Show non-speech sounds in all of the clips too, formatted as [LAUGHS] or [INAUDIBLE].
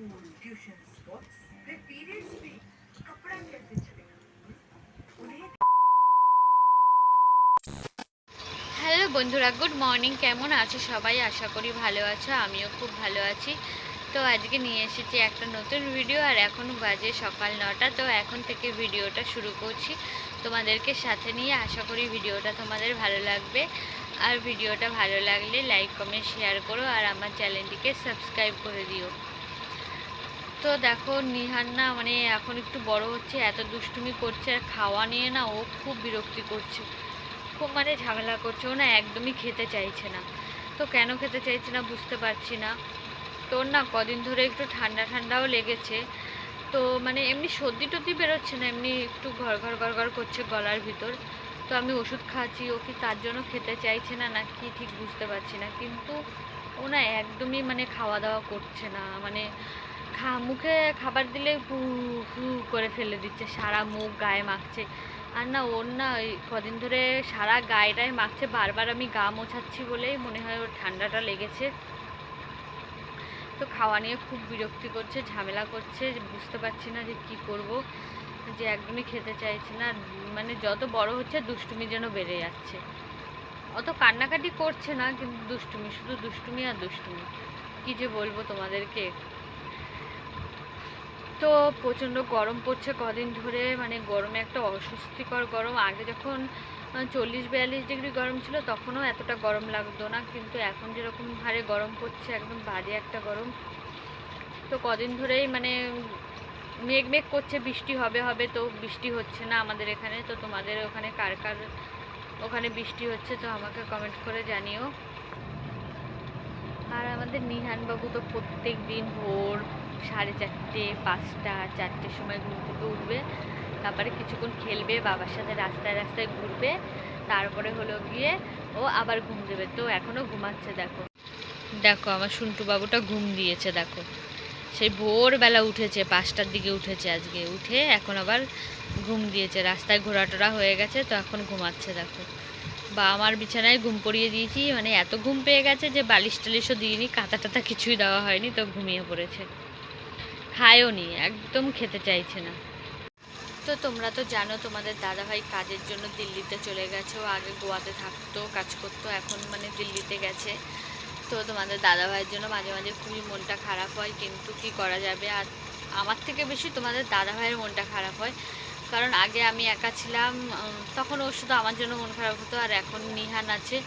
School tuition sports फिर periods में कपड़ा कैसे चलेगा हम्म? उन्हें হ্যালো বন্ধুরা গুড মর্নিং কেমন আছো সবাই আশা করি ভালো আছো আমিও খুব ভালো আছি তো আজকে নিয়ে এসেছি একটা নতুন ভিডিও আর এখন বাজে সকাল নটা তো এখন থেকে ভিডিওটা শুরু করছি তোমাদেরকে সাথে নিয়ে আশা করি ভিডিওটা তোমাদের ভালো লাগবে আর ভিডিওটা ভালো লাগলে লাইক কমেন্ট শেয়ার করো আর আমার চ্যানেলটিকে সাবস্ক্রাইব করে দিও তো দেখো, নিহার না মানে এখন একটু বড় হচ্ছে, এত দুষ্টুমি করছে আর খাওয়া নিয়ে না ও খুব বিরক্তি করছে। খুব মানে ঝামেলা করছে, ও না একদমই খেতে চাইছে না। তো কেন খেতে চাইছে না বুঝতে পারছি না। তোর না কদিন ধরে একটু ঠান্ডা ঠান্ডাও লেগেছে। তো মানে এমনি সর্দি টর্দি বেরোচ্ছে না, এমনি একটু ঘর ঘর ঘর ঘর করছে গলার ভিতর। তো আমি ওষুধ খাচ্ছি, ও কি তার জন্য খেতে চাইছে না না কি ঠিক বুঝতে পারছি না। কিন্তু ও না একদমই মানে খাওয়া দাওয়া করছে না মানে খা, মুখে খাবার দিলে হু হু করে ফেলে দিচ্ছে, সারা মুখ গায়ে মাখছে। আর না, ওর না ওই কদিন ধরে সারা গায়েটায় মাখছে, বারবার আমি গা মোছাচ্ছি বলেই মনে হয় ওর ঠান্ডাটা লেগেছে। তো খাওয়া নিয়ে খুব বিরক্তি করছে, ঝামেলা করছে বুঝতে পারছি না যে কি করব। যে একদমই খেতে চাইছে না মানে যত বড় হচ্ছে দুষ্টুমি যেন বেড়ে যাচ্ছে। অত কান্নাকাটি করছে না, কিন্তু দুষ্টুমি, শুধু দুষ্টুমি আর দুষ্টুমি। কি যে বলব তোমাদেরকে? তো প্রচণ্ড গরম পড়ছে কদিন ধরে মানে গরমে একটা অস্বস্তিকর গরম। আগে যখন চল্লিশ বিয়াল্লিশ ডিগ্রি গরম ছিল, তখনও এতটা গরম লাগতো না, কিন্তু এখন যেরকম হারে গরম পড়ছে, একদম বাজে একটা গরম। তো কদিন ধরেই মানে মেঘ মেঘ করছে, বৃষ্টি হবে হবে তো বৃষ্টি হচ্ছে না আমাদের এখানে। তো তোমাদের ওখানে কার কার ওখানে বৃষ্টি হচ্ছে, তো আমাকে কমেন্ট করে জানিও। আর আমাদের নিহানবাবু তো প্রত্যেক দিন ভোর সাড়ে চারটে, পাঁচটা, চারটের সময় ঘুম থেকে উঠবে। তারপরে কিছুক্ষণ খেলবে, বাবার সাথে রাস্তায় রাস্তায় ঘুরবে। তারপরে হলো গিয়ে ও আবার ঘুম দেবে। তো এখনও ঘুমাচ্ছে, দেখো। দেখো, আমার সুন্টু বাবুটা ঘুম দিয়েছে, দেখো। সেই ভোরবেলা উঠেছে, পাঁচটার দিকে উঠেছে আজকে। উঠে এখন আবার ঘুম দিয়েছে। রাস্তায় ঘোরাটোরা হয়ে গেছে, তো এখন ঘুমাচ্ছে, দেখো। বা আমার বিছানায় ঘুম পড়িয়ে দিয়েছি মানে এত ঘুম পেয়ে গেছে যে বালিশ টালিশও দিইনি, কাঁথা টাতা কিছুই দেওয়া হয়নি, তো ঘুমিয়ে পড়েছে। খায়ও নি, একদম খেতে চাইছে না। তো তোমরা তো জানো, তোমাদের দাদাভাই কাজের জন্য দিল্লিতে চলে গেছে, ও আগে গোয়াতে থাকতো, কাজ করতো, এখন মানে দিল্লিতে গেছে। তো তোমাদের দাদাভাইয়ের জন্য মাঝে মাঝে খুবই মনটা খারাপ হয়, কিন্তু কি করা যাবে? আর আমার থেকে বেশি তোমাদের দাদাভাইয়ের মনটা খারাপ হয়। কারণ আগে আমি একা ছিলাম তখন ওর শুধু আমার জন্য মন খারাপ হতো আর এখন নিহান আছে।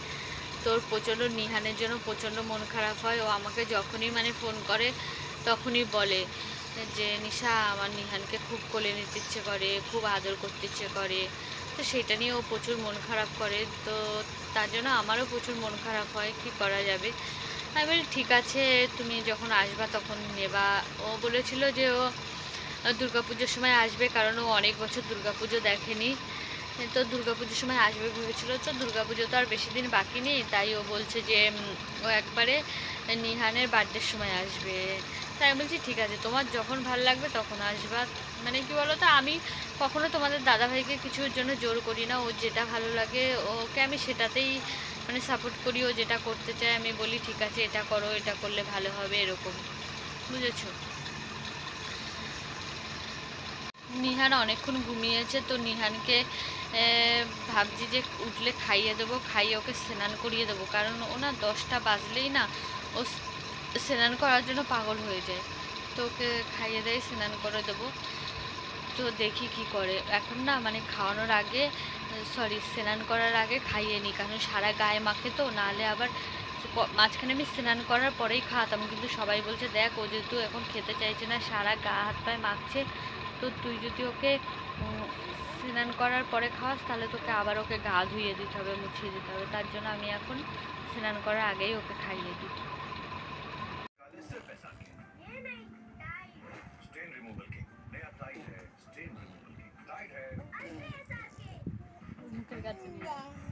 তোর প্রচণ্ড নিহানের জন্য প্রচণ্ড মন খারাপ হয়। ও আমাকে যখনই মানে ফোন করে, তখনই বলে যে, নিশা, আমার নিহানকে খুব কোলে নিতে ইচ্ছে করে, খুব আদর করতে ইচ্ছে করে। তো সেটা নিয়ে ও প্রচুর মন খারাপ করে। তো তার জন্য আমারও প্রচুর মন খারাপ হয়, কি করা যাবে? আমি ঠিক আছে, তুমি যখন আসবা তখন নেবা। ও বলেছিল যে, ও দুর্গাপুজোর সময় আসবে, কারণ ও অনেক বছর দুর্গাপুজো দেখেনি। তো দুর্গাপুজোর সময় আসবে ভেবেছিল, তো দুর্গাপুজো তো আর বেশি দিন বাকি নেই, তাই ও বলছে যে ও একবারে নিহানের বার্থডের সময় আসবে। তাই আমি বলছি, ঠিক আছে, তোমার যখন ভালো লাগবে তখন আসবা। মানে কি বলো তো, আমি কখনো তোমাদের দাদাভাইকে কিছুর জন্য জোর করি না, ও যেটা ভালো লাগে ওকে আমি সেটাতেই মানে সাপোর্ট করি, ও যেটা করতে চায় আমি বলি, ঠিক আছে, এটা করো, এটা করলে ভালো হবে, এরকম। বুঝেছ? নিহান অনেকক্ষণ ঘুমিয়েছে, তো নিহানকে ভাবছি যে উঠলে খাইয়ে দেবো, খাইয়ে ওকে স্নান করিয়ে দেবো। কারণ ও না দশটা বাজলেই না ও স্নান করার জন্য পাগল হয়ে যায়। তো ওকে খাইয়ে দেয় স্নান করে দেবো। তো দেখি কি করে। এখন না মানে খাওয়ানোর আগে, সরি, স্নান করার আগে খাইয়ে নিই। কারণ সারা গায়ে মাখে তো, নাহলে আবার মাঝখানে আমি স্নান করার পরেই খাওয়াতাম। কিন্তু সবাই বলছে, দেখ, ও যেহেতু এখন খেতে চাইছে না, সারা গা হাত পায়ে মাখছে তো তুই যদি ওকে স্নান করার পরে খাওয়াস তাহলে তোকে আবার ওকে গা ধুয়ে দিতে হবে মুছিয়ে দিতে হবে। তার জন্য আমি এখন স্নান করার আগেই ওকে খাইয়ে দিই। Yeah.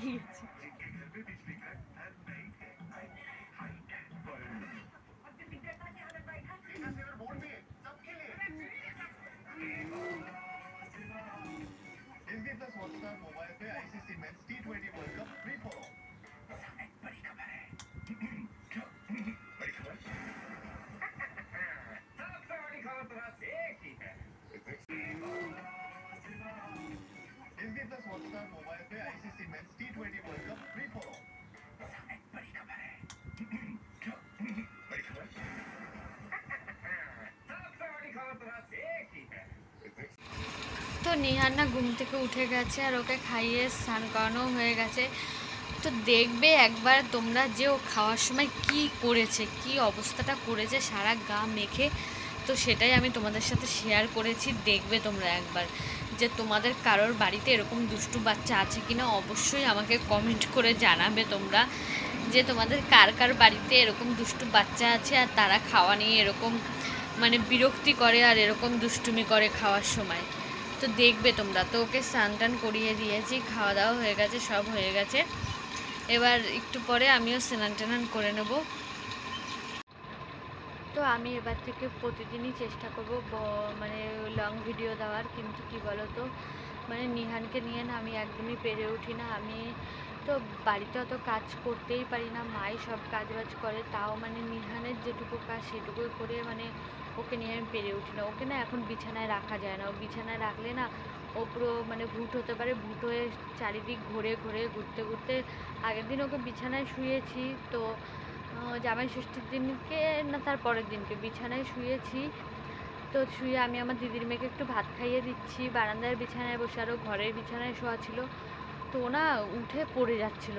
Heat. [LAUGHS] তো নিহার না ঘুম থেকে উঠে গেছে আর ওকে খাইয়ে স্নান করানো হয়ে গেছে। তো দেখবে একবার তোমরা যে ও খাওয়ার সময় কি করেছে, কি অবস্থাটা করেছে, সারা গা মেখে, তো সেটাই আমি তোমাদের সাথে শেয়ার করেছি। দেখবে তোমরা একবার যে তোমাদের কারোর বাড়িতে এরকম দুষ্টু বাচ্চা আছে কিনা অবশ্যই আমাকে কমেন্ট করে জানাবে তোমরা যে তোমাদের কার কার বাড়িতে এরকম দুষ্টু বাচ্চা আছে আর তারা খাওয়া নিয়ে এরকম মানে বিরক্তি করে আর এরকম দুষ্টুমি করে খাওয়ার সময়। তো দেখবে তোমরা। তো ওকে স্নান টান করিয়ে দিয়েছি, খাওয়া দাওয়া হয়ে গেছে, সব হয়ে গেছে। এবার একটু পরে আমিও স্নান টান করে নেব। তো আমি এবার থেকে প্রতিদিনই চেষ্টা করব মানে লং ভিডিও দেওয়ার, কিন্তু কি বলো তো মানে নিহানকে নিয়ে না আমি একদমই পেরে উঠি না। আমি তো বাড়িতে অত কাজ করতেই পারি না, মাই সব কাজ বাজ করে, তাও মানে নিহানের যেটুকু কাজ সেটুকুই করে মানে ওকে নিয়ে আমি পেরে উঠি না। ওকে না এখন বিছানায় রাখা যায় না। ও বিছানায় রাখলে না ও পুরো মানে ভূত হতে পারে, ভূত হয়ে চারিদিক ঘুরে ঘুরে ঘুরতে ঘুরতে। আগের দিন ওকে বিছানায় শুয়েছি তো জামাই ষষ্ঠীর দিনকে না তার পরের দিনকে, বিছানায় শুয়েছি। তো শুয়ে আমি আমার দিদির মেয়েকে একটু ভাত খাইয়ে দিচ্ছি। বারান্দার বিছানায় বসে আরও ঘরের বিছানায় শোয়া ছিল। তো না উঠে পড়ে যাচ্ছিল।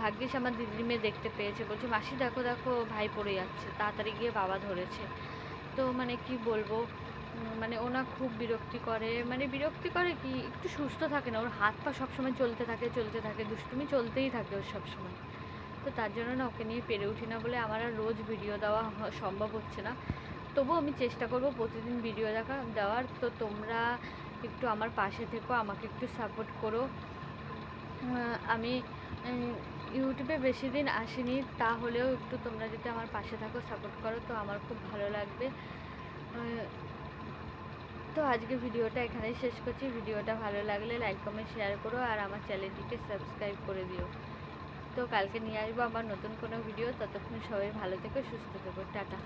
ভাগ্যিস আমার দিদির মেয়ে দেখতে পেয়েছে। বলছে, মাসি, দেখো দেখো, ভাই পড়ে যাচ্ছে। তাড়াতাড়ি গিয়ে বাবা ধরেছে। তো মানে কি বলব? মানে ওনা খুব বিরক্তি করে। মানে বিরক্তি করে কি? একটু সুস্থ থাকে না। ওর হাত পা সবসময় চলতে থাকে চলতে থাকে। দুষ্টুমি চলতেই থাকে ওর সবসময়। তো তার জন্য না ওকে নিয়ে পেরে উঠি না বলে আমার আর রোজ ভিডিও দেওয়া সম্ভব হচ্ছে না। তবুও আমি চেষ্টা করব প্রতিদিন ভিডিও দেখা, দেওয়ার। তো তোমরা একটু আমার পাশে থেকো, আমাকে একটু সাপোর্ট করো। আমি ইউটিউবে বেশি দিন আসিনি, তাহলেও একটু তোমরা যদি আমার পাশে থাকো সাপোর্ট করো, তো আমার খুব ভালো লাগবে। তো আজকে ভিডিওটা এখানেই শেষ করছি। ভিডিওটা ভালো লাগলে লাইক কমেন্ট শেয়ার করো আর আমার চ্যানেলটিকে সাবস্ক্রাইব করে দিও। তো কালকে নিয়ে আসব আমার নতুন কোনো ভিডিও ততক্ষণ সবাই ভালো থেকো, সুস্থ থেকো। টাটা।